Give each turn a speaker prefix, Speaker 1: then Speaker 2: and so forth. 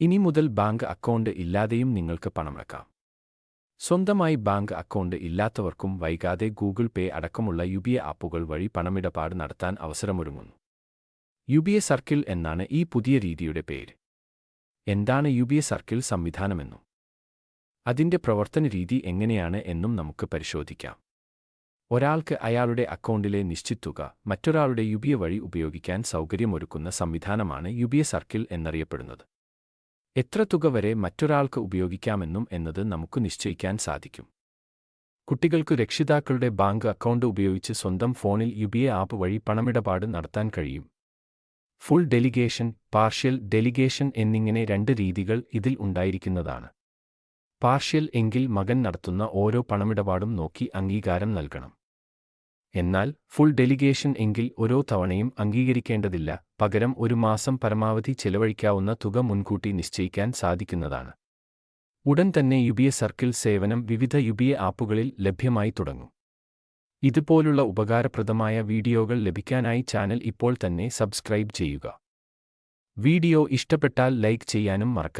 Speaker 1: ഇനി മുതൽ bank account ഇല്ലാതെയും നിങ്ങൾക്ക് പണമടക്കാം സ്വന്തമായി ബാങ്ക് അക്കൗണ്ട് ഇല്ലാത്തവർക്കും വൈകാതെ ഗൂഗിൾ പേ അടക്കമുള്ള യു ബി എ ആപ്പുകൾ വഴി പണമിടപാട് നടത്താൻ അവസരമൊരുങ്ങുന്നു. യു ബി എ സർക്കിൾ എന്നാണ് ഈ പുതിയ രീതിയുടെ പേര്. എന്താണ് യു ബി എ സർക്കിൾ സംവിധാനമെന്നും? അതിന്റെ പ്രവർത്തന രീതി എങ്ങനെയാണ് എന്നും നമുക്ക് പരിശോധിക്കാം. ഒരാൾക്ക് അയാളുടെ അക്കൗണ്ടിലെ നിശ്ചിത തുക മറ്റൊരാളുടെ യു ബി എ വഴി ഉപയോഗിക്കാൻ സൗകര്യമൊരുക്കുന്ന സംവിധാനമാണ് യു ബി എ സർക്കിൾ എന്നറിയപ്പെടുന്നത്. എത്ര തുക വരെ മറ്റൊരാൾക്ക് ഉപയോഗിക്കാമെന്നും എന്നത് നമുക്ക് നിശ്ചയിക്കാൻ സാധിക്കും. കുട്ടികൾക്ക് രക്ഷിതാക്കളുടെ ബാങ്ക് അക്കൗണ്ട് ഉപയോഗിച്ച് സ്വന്തം ഫോണിൽ യു ബി എ ആപ്പ് വഴി പണമിടപാട് നടത്താൻ കഴിയും. ഫുൾ ഡെലിഗേഷൻ പാർഷ്യൽ ഡെലിഗേഷൻ എന്നിങ്ങനെ രണ്ട് രീതികൾ ഇതിൽ ഉണ്ടായിരിക്കുന്നതാണ്. പാർഷ്യൽ എങ്കിൽ മകൻ നടത്തുന്ന ഓരോ പണമിടപാടും നോക്കി അംഗീകാരം നൽകണം. എന്നാൽ ഫുൾ ഡെലിഗേഷൻ എങ്കിൽ ഓരോ തവണയും അംഗീകരിക്കേണ്ടതില്ല പകരം ഒരു മാസം പരമാവധി ചെലവഴിക്കാവുന്ന തുക മുൻകൂട്ടി നിശ്ചയിക്കാൻ സാധിക്കുന്നതാണ്. ഉടൻ തന്നെ യുബിഎ സർക്കിൾ സേവനം വിവിധ യുബിഎ ആപ്പുകളിൽ ലഭ്യമായി തുടങ്ങും. ഇതുപോലുള്ള ഉപകാരപ്രദമായ വീഡിയോകൾ ലഭിക്കാനായി ചാനൽ ഇപ്പോൾ തന്നെ സബ്സ്ക്രൈബ് ചെയ്യുക. വീഡിയോ ഇഷ്ടപ്പെട്ടാൽ ലൈക്ക് ചെയ്യാനും മറക്കരുത്.